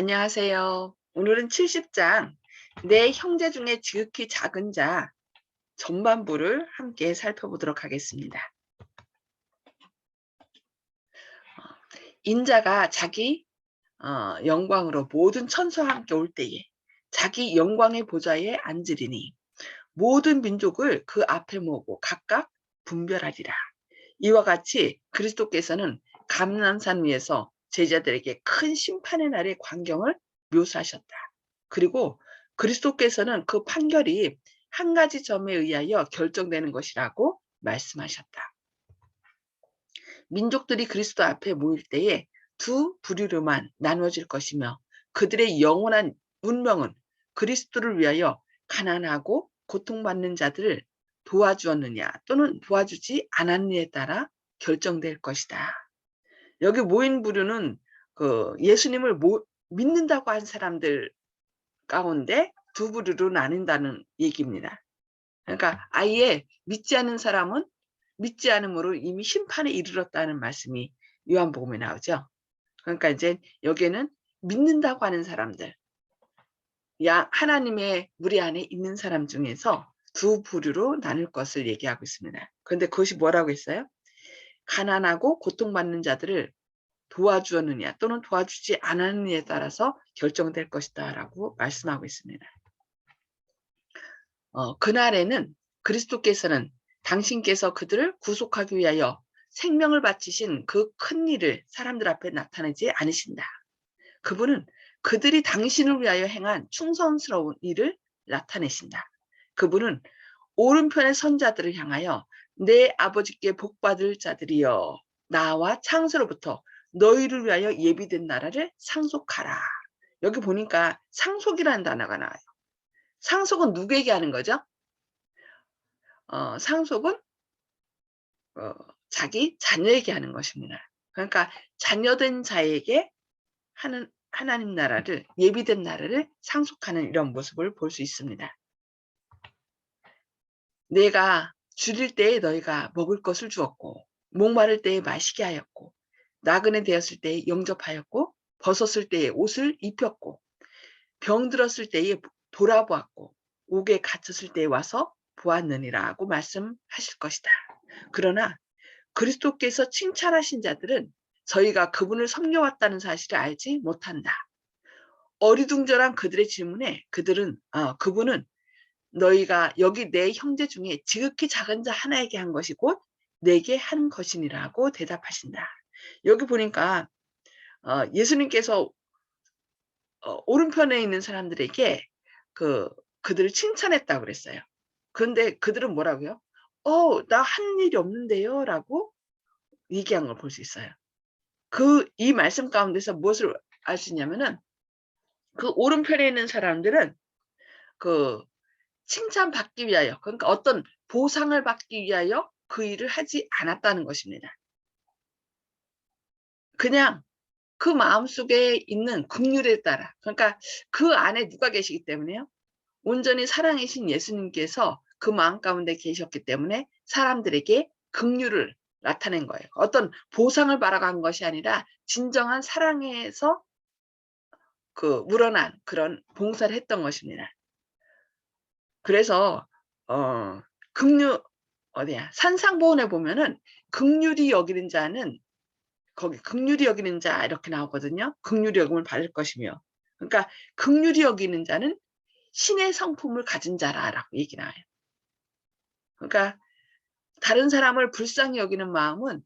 안녕하세요. 오늘은 70장 내 형제 중에 지극히 작은 자 전반부를 함께 살펴보도록 하겠습니다. 어, 인자가 자기 어, 영광으로 모든 천사와 함께 올 때에 자기 영광의 보좌에 앉으리니 모든 민족을 그 앞에 모으고 각각 분별하리라. 이와 같이 그리스도께서는 감난산 위에서 제자들에게 큰 심판의 날의 광경을 묘사하셨다. 그리고 그리스도께서는 그 판결이 한 가지 점에 의하여 결정되는 것이라고 말씀하셨다. 민족들이 그리스도 앞에 모일 때에 두 부류로만 나누어질 것이며 그들의 영원한 운명은 그리스도를 위하여 가난하고 고통받는 자들을 도와주었느냐 또는 도와주지 않았느냐에 따라 결정될 것이다. 여기 모인 부류는 그 예수님을 모, 믿는다고 한 사람들 가운데 두 부류로 나뉜다는 얘기입니다. 그러니까 아예 믿지 않는 사람은 믿지 않음으로 이미 심판에 이르렀다는 말씀이 요한복음에 나오죠. 그러니까 이제 여기에는 믿는다고 하는 사람들, 야 하나님의 무리 안에 있는 사람 중에서 두 부류로 나눌 것을 얘기하고 있습니다. 그런데 그것이 뭐라고 했어요? 가난하고 고통받는 자들을 도와주었느냐 또는 도와주지 않았느냐에 따라서 결정될 것이다 라고 말씀하고 있습니다. 어, 그날에는 그리스도께서는 당신께서 그들을 구속하기 위하여 생명을 바치신 그 큰 일을 사람들 앞에 나타내지 않으신다. 그분은 그들이 당신을 위하여 행한 충성스러운 일을 나타내신다. 그분은 오른편의 선자들을 향하여 내 아버지께 복받을 자들이여 나와 창세로부터 너희를 위하여 예비된 나라를 상속하라. 여기 보니까 상속이라는 단어가 나와요. 상속은 누구에게 하는 거죠? 어, 상속은 어, 자기 자녀에게 하는 것입니다. 그러니까 자녀된 자에게 하는 하나님 나라를 예비된 나라를 상속하는 이런 모습을 볼 수 있습니다. 내가 줄일 때에 너희가 먹을 것을 주었고 목마를 때에 마시게 하였고 나그네 되었을 때에 영접하였고 벗었을 때에 옷을 입혔고 병들었을 때에 돌아보았고 옥에 갇혔을 때에 와서 보았느니라고 말씀하실 것이다. 그러나 그리스도께서 칭찬하신 자들은 저희가 그분을 섬겨왔다는 사실을 알지 못한다. 어리둥절한 그들의 질문에 그들은 어, 그분은 너희가 여기 내 형제 중에 지극히 작은 자 하나에게 한 것이 곧 내게 한 것이니라고 대답하신다. 여기 보니까 어, 예수님께서 어, 오른편에 있는 사람들에게 그 그들을 칭찬했다고 그랬어요. 그런데 그들은 뭐라고요? 어, 나 한 일이 없는데요. 라고 얘기한 걸 볼 수 있어요. 그, 이 말씀 가운데서 무엇을 알 수 있냐면은 그 오른편에 있는 사람들은 그 칭찬받기 위하여, 그러니까 어떤 보상을 받기 위하여 그 일을 하지 않았다는 것입니다. 그냥 그 마음속에 있는 긍휼에 따라 그러니까 그 안에 누가 계시기 때문에요. 온전히 사랑이신 예수님께서 그 마음 가운데 계셨기 때문에 사람들에게 긍휼을 나타낸 거예요. 어떤 보상을 바라간 것이 아니라 진정한 사랑에서 그 우러난 그런 봉사를 했던 것입니다. 그래서 어 긍휼 어디야 산상보훈에 보면은 긍휼이 여기는 자는 거기 극률이 여기는 자 이렇게 나오거든요. 극률이 여김을 받을 것이며. 그러니까 극률이 여기는 자는 신의 성품을 가진 자라라고 얘기 나와요. 그러니까 다른 사람을 불쌍히 여기는 마음은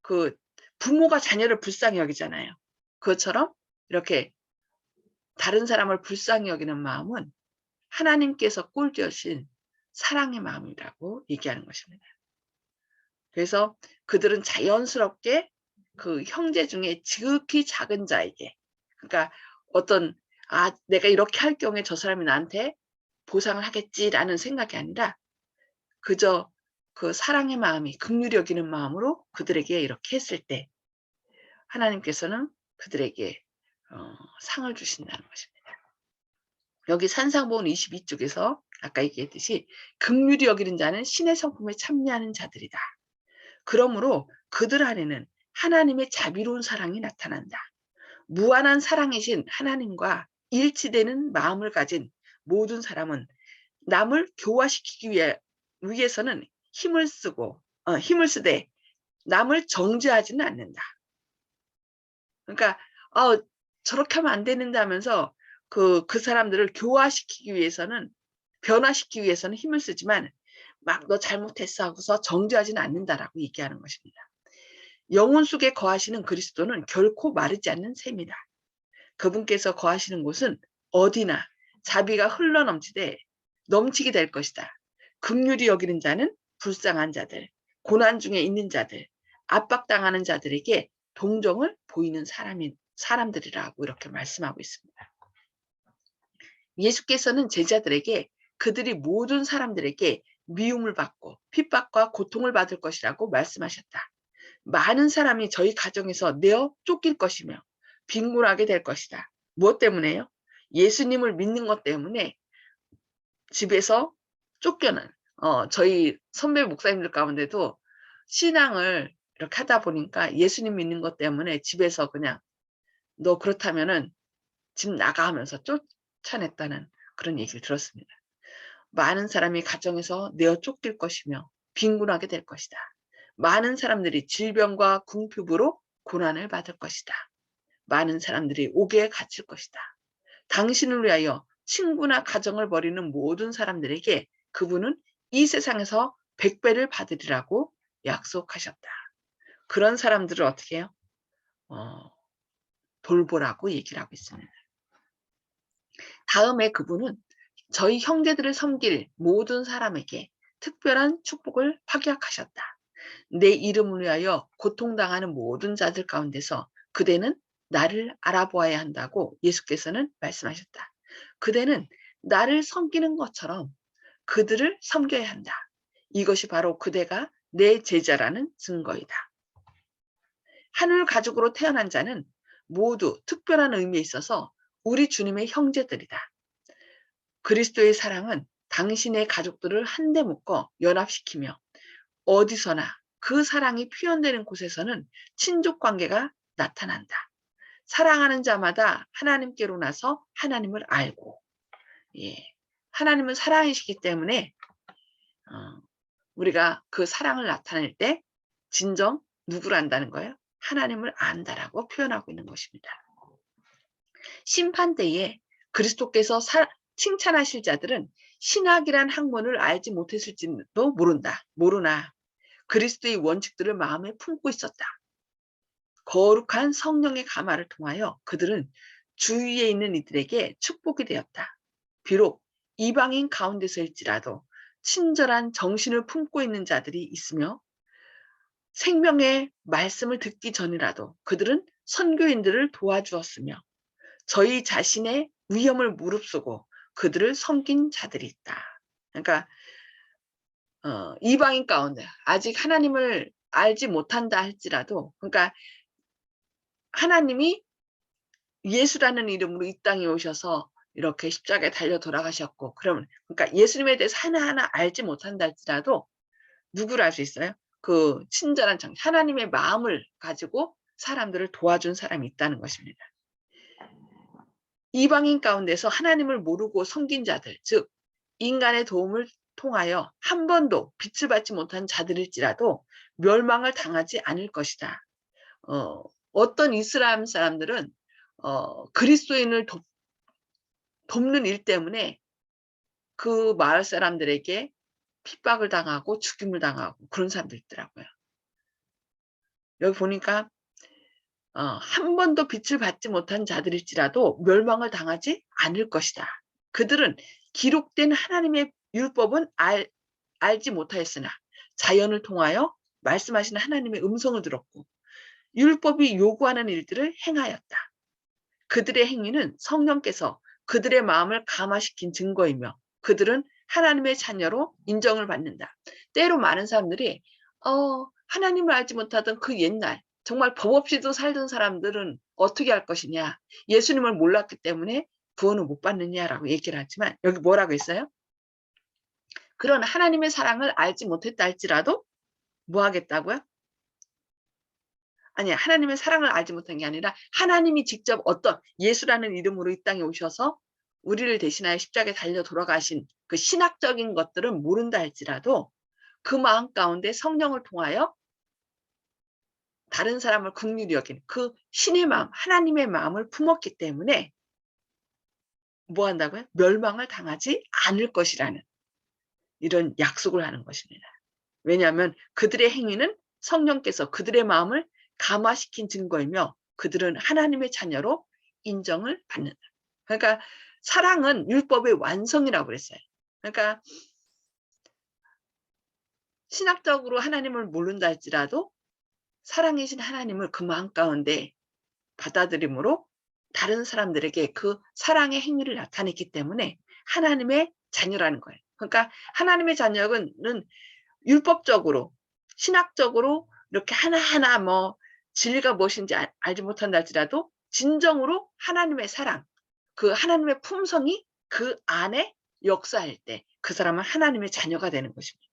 그 부모가 자녀를 불쌍히 여기잖아요. 그것처럼 이렇게 다른 사람을 불쌍히 여기는 마음은 하나님께서 꼴지으신 사랑의 마음이라고 얘기하는 것입니다. 그래서 그들은 자연스럽게 그 형제 중에 지극히 작은 자에게 그러니까 어떤 아 내가 이렇게 할 경우에 저 사람이 나한테 보상을 하겠지라는 생각이 아니라 그저 그 사랑의 마음이 극률이 여기는 마음으로 그들에게 이렇게 했을 때 하나님께서는 그들에게 어, 상을 주신다는 것입니다. 여기 산상보훈 22쪽에서 아까 얘기했듯이 극률이 여기는 자는 신의 성품에 참여하는 자들이다. 그러므로 그들 안에는 하나님의 자비로운 사랑이 나타난다. 무한한 사랑이신 하나님과 일치되는 마음을 가진 모든 사람은 남을 교화시키기 위해, 위해서는 힘을 쓰고 어, 힘을 쓰되 남을 정죄하지는 않는다. 그러니까 어, 저렇게 하면 안 되는다면서 그, 그 사람들을 교화시키기 위해서는 변화시키기 위해서는 힘을 쓰지만 막 너 잘못했어 하고서 정죄하지는 않는다라고 얘기하는 것입니다. 영혼 속에 거하시는 그리스도는 결코 마르지 않는 셈이다. 그분께서 거하시는 곳은 어디나 자비가 흘러넘치되 넘치게 될 것이다. 극률이 여기는 자는 불쌍한 자들, 고난 중에 있는 자들, 압박당하는 자들에게 동정을 보이는 사람인 사람들이라고 이렇게 말씀하고 있습니다. 예수께서는 제자들에게 그들이 모든 사람들에게 미움을 받고 핍박과 고통을 받을 것이라고 말씀하셨다. 많은 사람이 저희 가정에서 내어 쫓길 것이며 빈곤하게 될 것이다. 무엇 때문에요? 예수님을 믿는 것 때문에 집에서 쫓겨난 어, 저희 선배 목사님들 가운데도 신앙을 이렇게 하다 보니까 예수님 믿는 것 때문에 집에서 그냥 너 그렇다면은 집 나가 하면서 쫓 아냈다는 그런 얘기를 들었습니다. 많은 사람이 가정에서 내어 쫓길 것이며 빈곤하게 될 것이다. 많은 사람들이 질병과 궁핍으로 고난을 받을 것이다. 많은 사람들이 옥에 갇힐 것이다. 당신을 위하여 친구나 가정을 버리는 모든 사람들에게 그분은 이 세상에서 백배를 받으리라고 약속하셨다. 그런 사람들을 어떻게 해요? 어, 돌보라고 얘기를 하고 있습니다. 다음에 그분은 저희 형제들을 섬길 모든 사람에게 특별한 축복을 파기하셨다. 내 이름을 위하여 고통당하는 모든 자들 가운데서 그대는 나를 알아보아야 한다고 예수께서는 말씀하셨다. 그대는 나를 섬기는 것처럼 그들을 섬겨야 한다. 이것이 바로 그대가 내 제자라는 증거이다. 하늘 가족으로 태어난 자는 모두 특별한 의미에 있어서 우리 주님의 형제들이다. 그리스도의 사랑은 당신의 가족들을 한데 묶어 연합시키며 어디서나 그 사랑이 표현되는 곳에서는 친족 관계가 나타난다. 사랑하는 자마다 하나님께로 나서 하나님을 알고, 예, 하나님은 사랑이시기 때문에 어, 우리가 그 사랑을 나타낼 때 진정 누구를 안다는 거예요? 하나님을 안다라고 표현하고 있는 것입니다. 심판대에 그리스도께서 사, 칭찬하실 자들은 신학이란 학문을 알지 못했을지도 모른다. 모르나 그리스도의 원칙들을 마음에 품고 있었다. 거룩한 성령의 가마를 통하여 그들은 주위에 있는 이들에게 축복이 되었다. 비록 이방인 가운데서일지라도 친절한 정신을 품고 있는 자들이 있으며 생명의 말씀을 듣기 전이라도 그들은 선교인들을 도와주었으며 저희 자신의 위험을 무릅쓰고 그들을 섬긴 자들이 있다. 그러니까 어, 이방인 가운데 아직 하나님을 알지 못한다 할지라도 그러니까 하나님이 예수라는 이름으로 이 땅에 오셔서 이렇게 십자가에 달려 돌아가셨고 그러면 그러니까 예수님에 대해서 하나하나 알지 못한다 할지라도 누구를 알 수 있어요? 그 친절한 정 하나님의 마음을 가지고 사람들을 도와준 사람이 있다는 것입니다. 이방인 가운데서 하나님을 모르고 섬긴 자들, 즉 인간의 도움을 통하여 한 번도 빛을 받지 못한 자들일지라도 멸망을 당하지 않을 것이다. 어, 어떤 이슬람 사람들은 어, 그리스도인을 돕, 돕는 일 때문에 그 마을 사람들에게 핍박을 당하고 죽임을 당하고 그런 사람도 있더라고요. 여기 보니까 어, 한 번도 빛을 받지 못한 자들일지라도 멸망을 당하지 않을 것이다. 그들은 기록된 하나님의 율법은 알, 알지 못하였으나 자연을 통하여 말씀하시는 하나님의 음성을 들었고 율법이 요구하는 일들을 행하였다. 그들의 행위는 성령께서 그들의 마음을 감화시킨 증거이며 그들은 하나님의 자녀로 인정을 받는다. 때로 많은 사람들이 어, 하나님을 알지 못하던 그 옛날 정말 법 없이도 살던 사람들은 어떻게 할 것이냐. 예수님을 몰랐기 때문에 구원을 못 받느냐라고 얘기를 하지만 여기 뭐라고 했어요? 그런 하나님의 사랑을 알지 못했다 할지라도 뭐 하겠다고요? 아니 하나님의 사랑을 알지 못한 게 아니라 하나님이 직접 어떤 예수라는 이름으로 이 땅에 오셔서 우리를 대신하여 십자가에 달려 돌아가신 그 신학적인 것들은 모른다 할지라도 그 마음 가운데 성령을 통하여 다른 사람을 긍휼히 여긴 그 신의 마음, 하나님의 마음을 품었기 때문에 뭐 한다고요? 멸망을 당하지 않을 것이라는 이런 약속을 하는 것입니다. 왜냐하면 그들의 행위는 성령께서 그들의 마음을 감화시킨 증거이며 그들은 하나님의 자녀로 인정을 받는다. 그러니까 사랑은 율법의 완성이라고 그랬어요. 그러니까 신학적으로 하나님을 모른다 할지라도 사랑이신 하나님을 그 마음 가운데 받아들임으로 다른 사람들에게 그 사랑의 행위를 나타냈기 때문에 하나님의 자녀라는 거예요. 그러니까 하나님의 자녀는 율법적으로 신학적으로 이렇게 하나하나 뭐 진리가 무엇인지 알, 알지 못한다 할지라도 진정으로 하나님의 사랑, 그 하나님의 품성이 그 안에 역사할 때 그 사람은 하나님의 자녀가 되는 것입니다.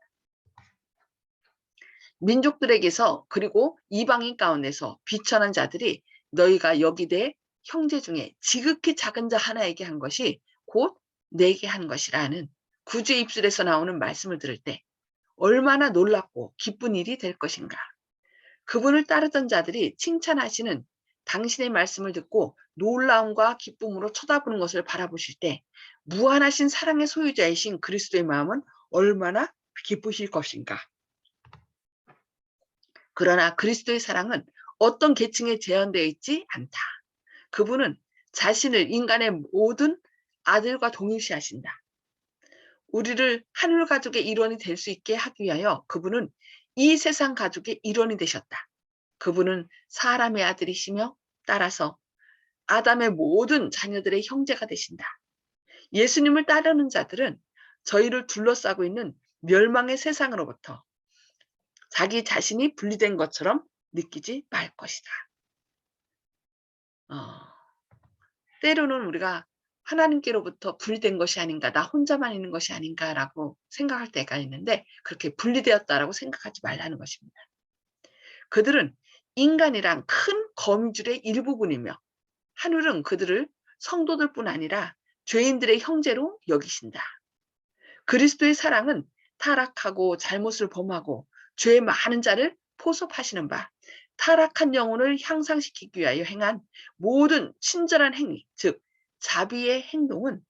민족들에게서 그리고 이방인 가운데서 비천한 자들이 너희가 여기되 형제 중에 지극히 작은 자 하나에게 한 것이 곧 내게 한 것이라는 구주의 입술에서 나오는 말씀을 들을 때 얼마나 놀랍고 기쁜 일이 될 것인가. 그분을 따르던 자들이 칭찬하시는 당신의 말씀을 듣고 놀라움과 기쁨으로 쳐다보는 것을 바라보실 때 무한하신 사랑의 소유자이신 그리스도의 마음은 얼마나 기쁘실 것인가. 그러나 그리스도의 사랑은 어떤 계층에 제한되어 있지 않다. 그분은 자신을 인간의 모든 아들과 동일시하신다. 우리를 하늘 가족의 일원이 될 수 있게 하기 위하여 그분은 이 세상 가족의 일원이 되셨다. 그분은 사람의 아들이시며 따라서 아담의 모든 자녀들의 형제가 되신다. 예수님을 따르는 자들은 저희를 둘러싸고 있는 멸망의 세상으로부터 자기 자신이 분리된 것처럼 느끼지 말 것이다. 어, 때로는 우리가 하나님께로부터 분리된 것이 아닌가, 나 혼자만 있는 것이 아닌가라고 생각할 때가 있는데 그렇게 분리되었다라고 생각하지 말라는 것입니다. 그들은 인간이란 큰 거미줄의 일부분이며 하늘은 그들을 성도들뿐 아니라 죄인들의 형제로 여기신다. 그리스도의 사랑은 타락하고 잘못을 범하고 죄 많은 자를 포섭하시는 바 타락한 영혼을 향상시키기 위하여 행한 모든 친절한 행위, 즉 자비의 행동은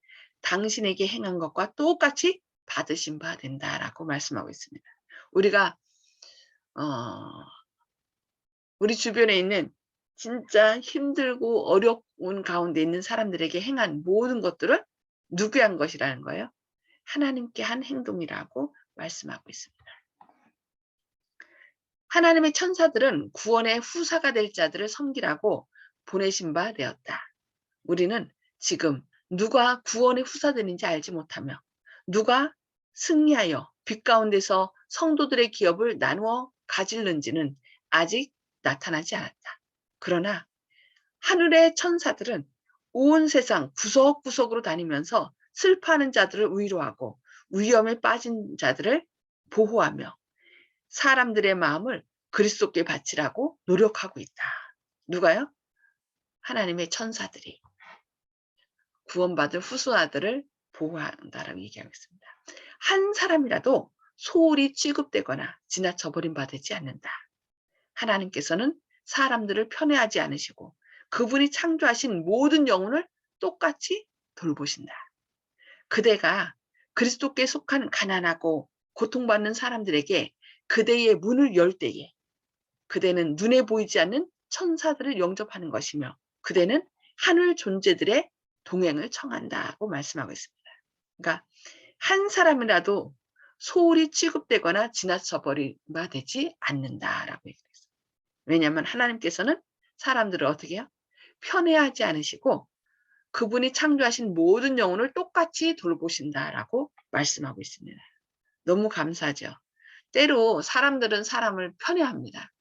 당신에게 행한 것과 똑같이 받으신 바 된다라고 말씀하고 있습니다. 우리가 어, 우리 주변에 있는 진짜 힘들고 어려운 가운데 있는 사람들에게 행한 모든 것들은 누구의 한 것이라는 거예요? 하나님께 한 행동이라고 말씀하고 있습니다. 하나님의 천사들은 구원의 후사가 될 자들을 섬기라고 보내신 바 되었다. 우리는 지금 누가 구원의 후사들인지 알지 못하며 누가 승리하여 빛 가운데서 성도들의 기업을 나누어 가질는지는 아직 나타나지 않았다. 그러나 하늘의 천사들은 온 세상 구석구석으로 다니면서 슬퍼하는 자들을 위로하고 위험에 빠진 자들을 보호하며 사람들의 마음을 그리스도께 바치라고 노력하고 있다. 누가요? 하나님의 천사들이 구원받을 후수아들을 보호한다라고 얘기하고 있습니다. 한 사람이라도 소홀히 취급되거나 지나쳐버린 바 되지 않는다. 하나님께서는 사람들을 편애하지 않으시고 그분이 창조하신 모든 영혼을 똑같이 돌보신다. 그대가 그리스도께 속한 가난하고 고통받는 사람들에게 그대의 문을 열 때에 그대는 눈에 보이지 않는 천사들을 영접하는 것이며 그대는 하늘 존재들의 동행을 청한다고 말씀하고 있습니다. 그러니까 한 사람이라도 소홀히 취급되거나 지나쳐버린 바 되지 않는다라고 얘기했어요. 왜냐하면 하나님께서는 사람들을 어떻게 해요? 편애하지 않으시고 그분이 창조하신 모든 영혼을 똑같이 돌보신다라고 말씀하고 있습니다. 너무 감사하죠. 때로 사람들은 사람을 편애합니다.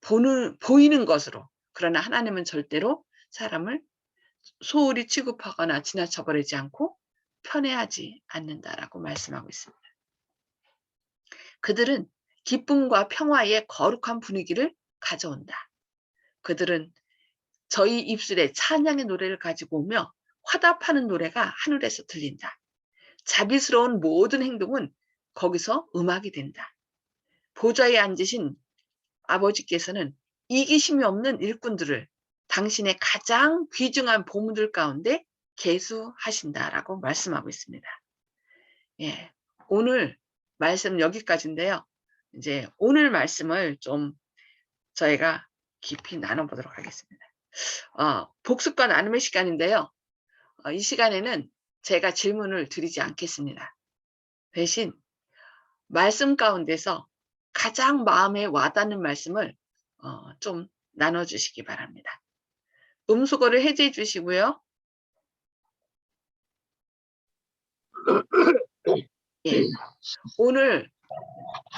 보는, 보이는 것으로. 그러나 하나님은 절대로 사람을 소홀히 취급하거나 지나쳐버리지 않고 편애하지 않는다라고 말씀하고 있습니다. 그들은 기쁨과 평화의 거룩한 분위기를 가져온다. 그들은 저희 입술에 찬양의 노래를 가지고 오며 화답하는 노래가 하늘에서 들린다. 자비스러운 모든 행동은 거기서 음악이 된다. 보좌에 앉으신 아버지께서는 이기심이 없는 일꾼들을 당신의 가장 귀중한 보물들 가운데 계수하신다라고 말씀하고 있습니다. 예, 오늘 말씀 여기까지인데요. 이제 오늘 말씀을 좀 저희가 깊이 나눠보도록 하겠습니다. 어, 복습과 나눔의 시간인데요. 어, 이 시간에는 제가 질문을 드리지 않겠습니다. 대신 말씀 가운데서 가장 마음에 와닿는 말씀을 어, 좀 나눠주시기 바랍니다. 음수거를 해제해 주시고요. 예, 오늘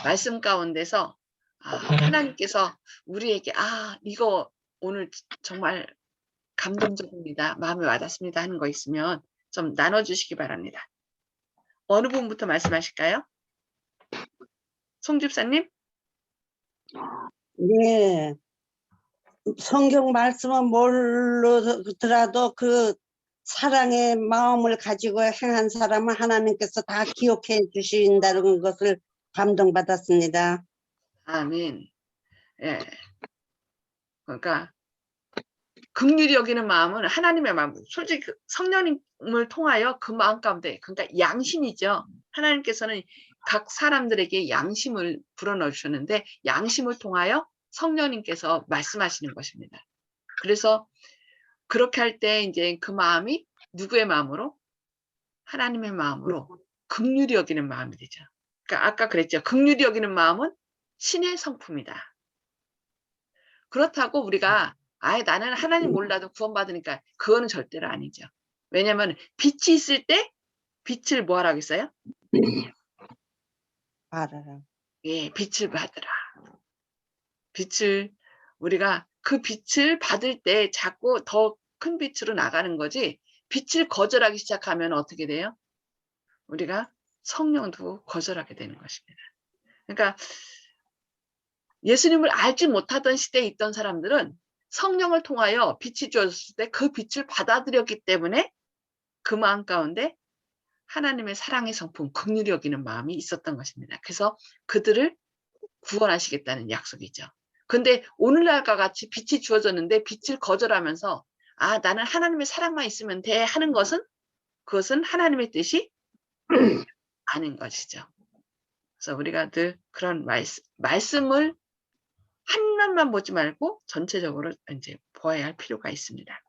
말씀 가운데서 아, 하나님께서 우리에게 아 이거 오늘 정말 감동적입니다. 마음에 와닿습니다 하는 거 있으면 좀 나눠주시기 바랍니다. 어느 부분부터 말씀하실까요? 송 집사님? 네. 성경 말씀은 모르더라도 그 사랑의 마음을 가지고 행한 사람은 하나님께서 다 기억해 주신다는 것을 감동받았습니다. 아멘. 예. 그러니까 긍휼히 여기는 마음은 하나님의 마음. 솔직히 그 성령님을 통하여 그 마음 가운데 그러니까 양심이죠. 하나님께서는 각 사람들에게 양심을 불어넣어 주셨는데 양심을 통하여 성령님께서 말씀하시는 것입니다. 그래서 그렇게 할 때 이제 그 마음이 누구의 마음으로? 하나님의 마음으로 긍휼히 여기는 마음이 되죠. 그러니까 아까 그랬죠. 긍휼히 여기는 마음은 신의 성품이다. 그렇다고 우리가 아예 나는 하나님 몰라도 구원받으니까 그거는 절대로 아니죠. 왜냐하면 빛이 있을 때 빛을 뭐 하라고 했어요? 알아라. 예, 빛을 받으라. 빛을 우리가 그 빛을 받을 때 자꾸 더 큰 빛으로 나가는 거지 빛을 거절하기 시작하면 어떻게 돼요? 우리가 성령도 거절하게 되는 것입니다. 그러니까 예수님을 알지 못하던 시대에 있던 사람들은 성령을 통하여 빛이 주어졌을 때 그 빛을 받아들였기 때문에 그 마음 가운데 하나님의 사랑의 성품, 긍휼히 여기는 마음이 있었던 것입니다. 그래서 그들을 구원하시겠다는 약속이죠. 근데 오늘날과 같이 빛이 주어졌는데 빛을 거절하면서 아 나는 하나님의 사랑만 있으면 돼 하는 것은 그것은 하나님의 뜻이 아닌 것이죠. 그래서 우리가 늘 그런 말씀, 말씀을 한 면만 보지 말고 전체적으로 이제 보아야 할 필요가 있습니다.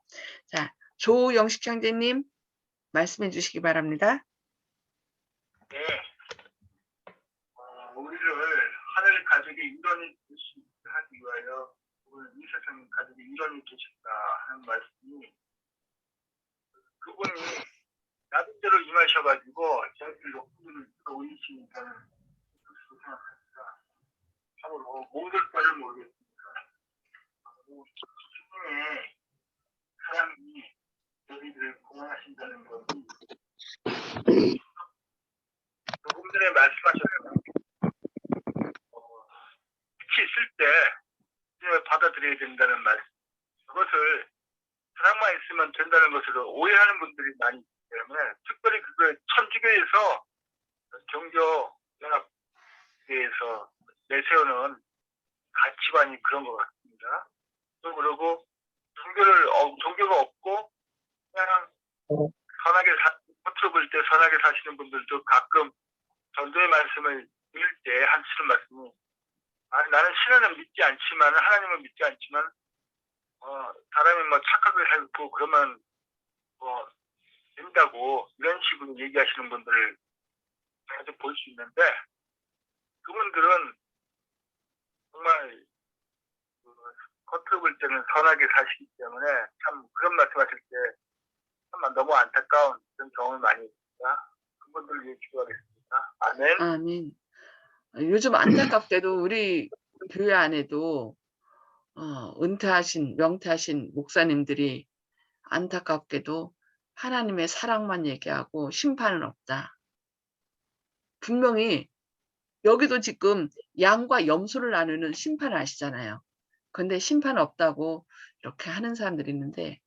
자, 조영식 형제님 말씀해 주시기 바랍니다. 네. 어, 우리를 하늘 가족의 일원이 하기 위하여 오늘 이 세상 가족의 일원이 되셨다 하는 말씀이 그분이 나름대로 임하셔가지고 저희들 높은 끌어올리시니까는 그렇게 생각합니다. 참으로 모든 바를 모르겠습니다. 그분의 사랑이 저희들을 구원하신다는 것이 그분들의 말씀하셨던 어, 빛이 있을 때 받아들여야 된다는 말씀. 그것을 사랑만 있으면 된다는 것을 오해하는 분들이 많이 있기 때문에 특별히 그걸 천주교에서 경교 연합회에서 내세우는 가치관이 그런 것 같습니다. 또 그러고 종교를 어, 종교가 없고 그냥 선하게 사, 겉으로 볼때 선하게 사시는 분들도 가끔 전도의 말씀을 읽을 때 하시는 말씀이 아, 나는 신을 믿지 않지만 하나님을 믿지 않지만 어, 사람이 뭐 착하게 살고 그러면 뭐 된다고 이런 식으로 얘기하시는 분들을 자주 볼 수 있는데 그분들은 정말 그 겉으로 볼 때는 선하게 사시기 때문에 참 그런 말씀하실 때 참 너무 안타까운 그런 경험을 많이 있습니다. 그분들을 위해 기도하겠습니다. 아멘. 아멘. 요즘 안타깝게도 우리 교회 안에도 어, 은퇴하신 명퇴하신 목사님들이 안타깝게도 하나님의 사랑만 얘기하고 심판은 없다. 분명히 여기도 지금 양과 염소를 나누는 심판을 하시잖아요. 근데 심판 없다고 이렇게 하는 사람들이 있는데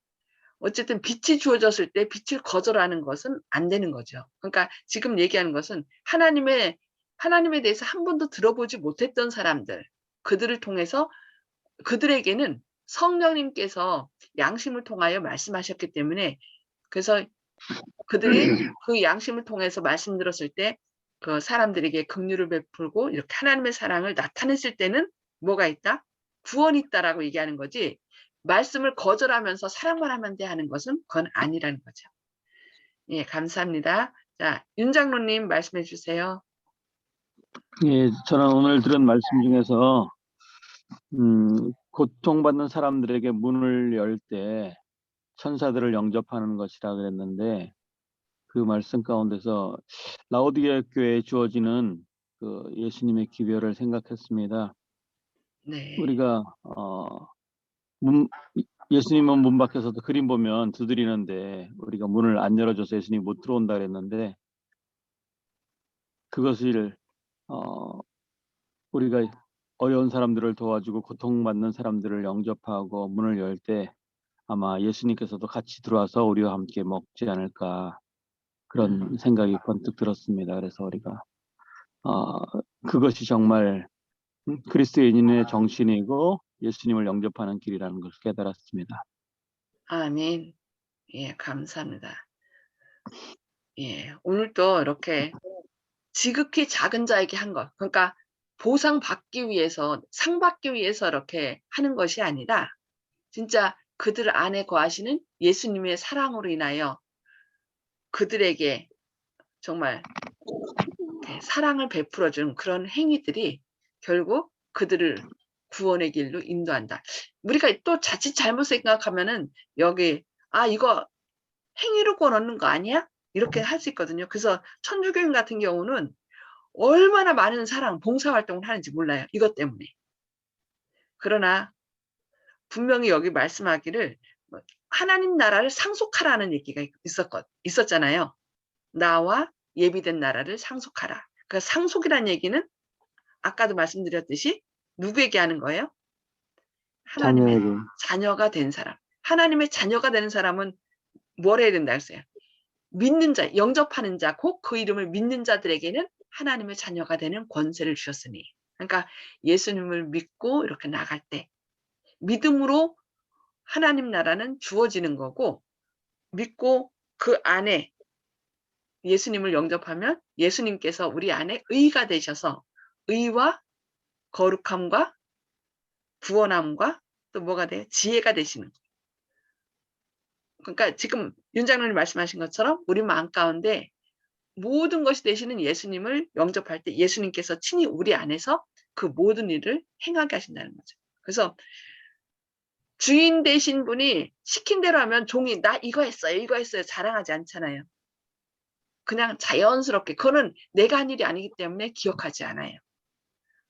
어쨌든 빛이 주어졌을 때 빛을 거절하는 것은 안 되는 거죠. 그러니까 지금 얘기하는 것은 하나님의 하나님에 대해서 한 번도 들어보지 못했던 사람들 그들을 통해서 그들에게는 성령님께서 양심을 통하여 말씀하셨기 때문에 그래서 그들이 그 양심을 통해서 말씀 들었을 때 그 사람들에게 긍휼을 베풀고 이렇게 하나님의 사랑을 나타냈을 때는 뭐가 있다? 구원이 있다라고 얘기하는 거지. 말씀을 거절하면서 사랑만 하면 돼 하는 것은 그건 아니라는 거죠. 예, 감사합니다. 자, 윤 장로님 말씀해 주세요. 예, 저는 오늘 들은 말씀 중에서 음, 고통받는 사람들에게 문을 열 때 천사들을 영접하는 것이라 그랬는데 그 말씀 가운데서 라오디게 교회에 주어지는 그 예수님의 기별을 생각했습니다. 네. 우리가 어, 문, 예수님은 문 밖에서도 그림 보면 두드리는데 우리가 문을 안 열어줘서 예수님이 못 들어온다 그랬는데 그것을 어, 우리가 어려운 사람들을 도와주고 고통받는 사람들을 영접하고 문을 열 때 아마 예수님께서도 같이 들어와서 우리와 함께 먹지 않을까 그런 생각이 번뜩 들었습니다. 그래서 우리가 어, 그것이 정말 음, 그리스도인의 정신이고 예수님을 영접하는 길이라는 것을 깨달았습니다. 아멘. 예, 감사합니다. 예, 오늘도 이렇게 지극히 작은 자에게 한 것. 그러니까 보상 받기 위해서, 상 받기 위해서 이렇게 하는 것이 아니라 진짜 그들 안에 거하시는 예수님의 사랑으로 인하여 그들에게 정말 사랑을 베풀어 주는 그런 행위들이 결국 그들을 구원의 길로 인도한다. 우리가 또 자칫 잘못 생각하면은 여기 아 이거 행위로 구원 얻는 거 아니야? 이렇게 할 수 있거든요. 그래서 천주교인 같은 경우는 얼마나 많은 사랑, 봉사활동을 하는지 몰라요. 이것 때문에. 그러나 분명히 여기 말씀하기를 뭐 하나님 나라를 상속하라는 얘기가 있었거, 있었잖아요. 나와 예비된 나라를 상속하라. 그 상속이라는 얘기는 아까도 말씀드렸듯이 누구에게 하는 거예요? 하나님의 자녀에게 자녀가 된 사람. 하나님의 자녀가 되는 사람은 뭘 해야 된다 했어요? 믿는 자, 영접하는 자, 곧 그 이름을 믿는 자들에게는 하나님의 자녀가 되는 권세를 주셨으니. 그러니까 예수님을 믿고 이렇게 나갈 때 믿음으로 하나님 나라는 주어지는 거고 믿고 그 안에 예수님을 영접하면 예수님께서 우리 안에 의가 되셔서 의와 거룩함과 구원함과 또 뭐가 돼요? 지혜가 되시는. 그러니까 지금 윤 장로님 말씀하신 것처럼 우리 마음 가운데 모든 것이 되시는 예수님을 영접할 때 예수님께서 친히 우리 안에서 그 모든 일을 행하게 하신다는 거죠. 그래서 주인 되신 분이 시킨 대로 하면 종이 나 이거 했어요, 이거 했어요 자랑하지 않잖아요. 그냥 자연스럽게 그거는 내가 한 일이 아니기 때문에 기억하지 않아요.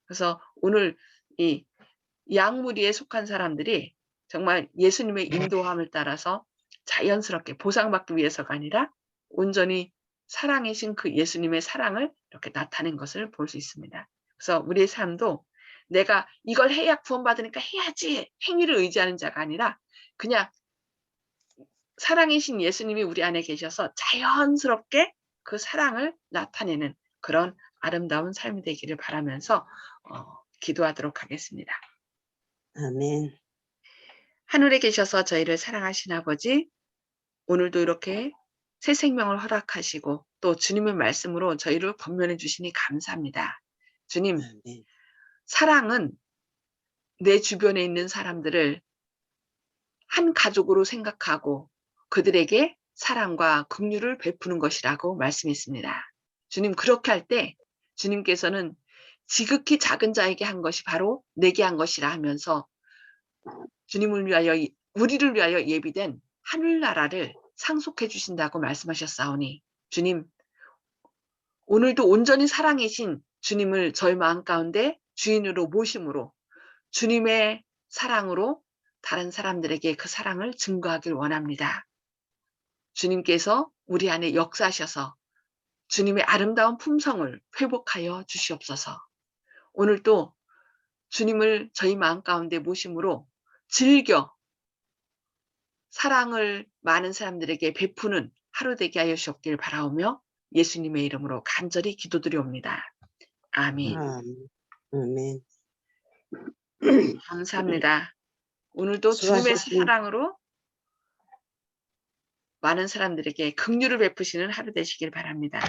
그래서 오늘 이 양무리에 속한 사람들이 정말 예수님의 인도함을 따라서 자연스럽게 보상받기 위해서가 아니라 온전히 사랑이신 그 예수님의 사랑을 이렇게 나타낸 것을 볼 수 있습니다. 그래서 우리의 삶도 내가 이걸 해야 구원받으니까 해야지 행위를 의지하는 자가 아니라 그냥 사랑이신 예수님이 우리 안에 계셔서 자연스럽게 그 사랑을 나타내는 그런 아름다운 삶이 되기를 바라면서 어, 기도하도록 하겠습니다. 아멘. 하늘에 계셔서 저희를 사랑하신 아버지, 오늘도 이렇게 새 생명을 허락하시고 또 주님의 말씀으로 저희를 권면해 주시니 감사합니다. 주님, 아멘. 사랑은 내 주변에 있는 사람들을 한 가족으로 생각하고 그들에게 사랑과 긍휼을 베푸는 것이라고 말씀했습니다. 주님 그렇게 할 때 주님께서는 지극히 작은 자에게 한 것이 바로 내게 한 것이라 하면서 주님을 위하여 우리를 위하여 예비된 하늘나라를 상속해 주신다고 말씀하셨사오니 주님 오늘도 온전히 사랑이신 주님을 저희 마음 가운데 주인으로 모심으로 주님의 사랑으로 다른 사람들에게 그 사랑을 증거하길 원합니다. 주님께서 우리 안에 역사하셔서 주님의 아름다운 품성을 회복하여 주시옵소서. 오늘도 주님을 저희 마음 가운데 모심으로 즐겨 사랑을 많은 사람들에게 베푸는 하루 되게 하여 주옵길 바라오며 예수님의 이름으로 간절히 기도드리옵니다. 아멘. 아멘. 감사합니다. 오늘도 주님의. 사랑으로 많은 사람들에게 긍휼을 베푸시는 하루 되시길 바랍니다.